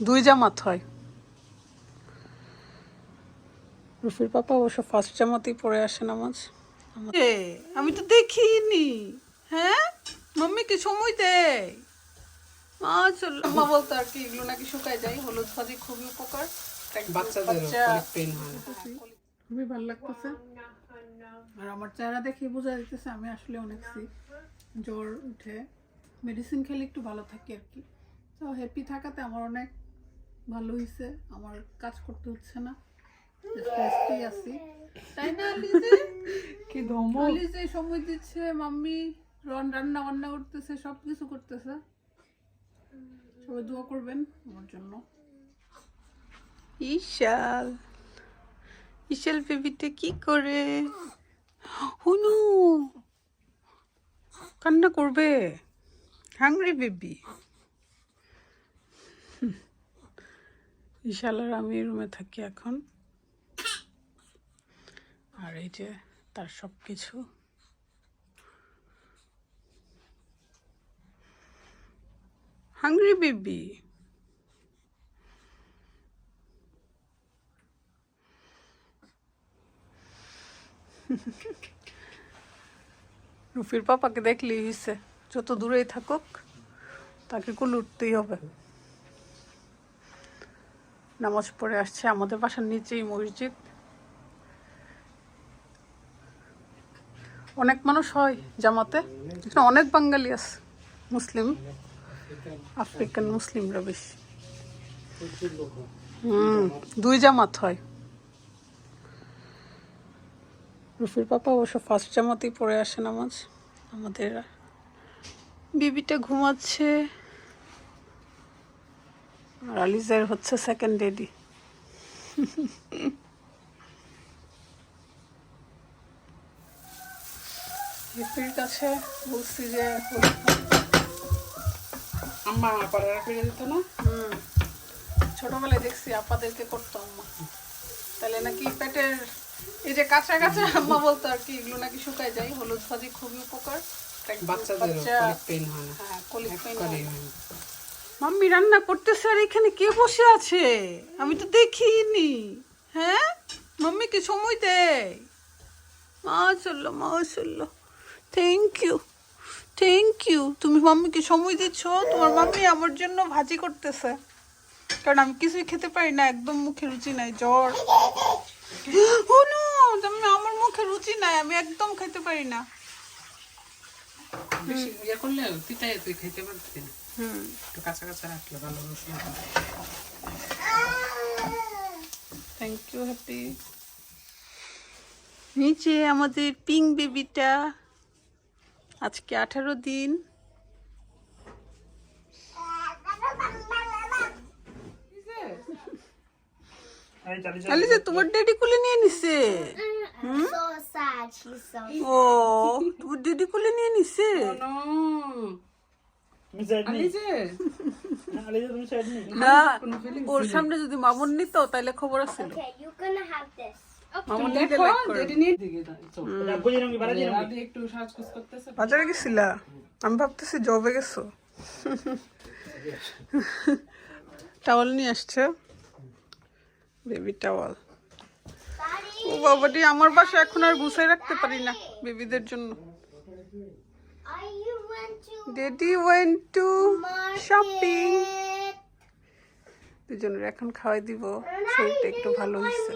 দুই জামাত হয়। রুফির পাপা অবশ্য ফার্স্ট জামাতেই পড়ে আসে নামাজ। আমি তো দেখিনি। হ্যাঁ? মাম্মিকে সময় দেয়। মাশাআল্লাহ। মা বলতো আর কি এগুলো নাকি শুকায় যায় হলুদ ভাজি খুবই উপকার। পেন হয়। খুবই ভালো লাগতেছে। আর আমার চেহারা দেখে বোঝা যাইতেছে আমি আসলে অনেক সিক জ্বর উঠে। মেডিসিন খেলে একটু ভালো থাকি আর কি। তো হ্যাপি থাকাতে আমার অনেক ভালো হয়েছে আমার কাজ করতে হচ্ছে না। আছি। তাই না কি ধমক? সময় দিচ্ছে মাম্মি রন রান্না বান্না করতেছে সব কিছু করতেছে। সবাই দোয়া করবেন আমার জন্য। ইশাল ইশাল বেবিটা কি করে? হুনু! কান্না করবে। Hungry baby. ইশাল আর আমি রুমে থাকি এখন। আর এই যে তার সব কিছু হাংরি বেবি রুফির পাপাকে দেখলেই হয়েছে যত দূরেই থাকুক, তাকে কুল উঠতেই হবে। নামাজ পড়ে আসছে, আমাদের বাসার নিচেই মসজিদ। অনেক মানুষ হয় জামাতে, এখানে অনেক বাঙালি আছে, মুসলিম, আফ্রিকান মুসলিমরা বেশি। হুম, দুই জামাত হয়। রুফির পাপা অবশ্য ফার্স্ট জামাতেই পড়ে আসে নামাজ। আমাদের বিবিটা ঘুমাচ্ছে। আর আলিজার হচ্ছে সেকেন্ড ডেডি রুফির কাছে বলছি যে আম্মা পড়ারা করে দিত না। ছোটবেলায় দেখছি আপাদেরকে করতো আম্মা। তাহলে নাকি পেটের এই যে কাঁচা কাঁচা আম্মা বলতো আর কি এগুলো নাকি শুকায় যায়। হলুদ ভাজি খুবই উপকার। বাচ্চাদেরও বাচ্চা- পেন হয় না। হ্যাঁ কলিক পেন হয়। মাম্মি রান্না করতেছে আর এখানে কে বসে আছে? আমি তো দেখিনি। হ্যাঁ? মাম্মিকে সময় দেয়? মাশাল্লাহ মাশাল্লাহ থ্যাংক ইউ থ্যাংক ইউ তুমি মাম্মিকে সময় দিচ্ছ? তোমার মাম্মি আমার জন্য ভাজি করতেছে। কারণ আমি কিছুই খেতে পারি না, একদম মুখে রুচি নাই, জ্বর। আমার মুখে রুচি নাই, আমি একদম খেতে পারি না। বেশি করলে তুই খেতে না। হুম। একটু কাঁচা কাঁচা রাখলে ভালো রসুন থ্যাংক ইউ হ্যাপি নিচে আমাদের পিঙ্ক বেবিটা আজকে আঠারো দিন। তাহলে যে তোমার ডেডি কুলে নিয়ে নিছে? ও তোমার ডেডি কুলে নিয়ে নিছে? আলিজে না ওর সামনে যদি মামুন নিত তাহলে খবর আছে। বাজারে গেছিলা আমি ভাবতেছি জবে গেছো। টাওয়াল নিয়ে আসছে। বেবি টাওয়াল ও বাবাটি আমার বাসা এখন আর গুছাই রাখতে পারি না। বেবিদের জন্য। ডেডি ওয়েন টু শপিং দুজনের এখন খাওয়াই দিব। শরীরটা একটু ভালো হয়েছে।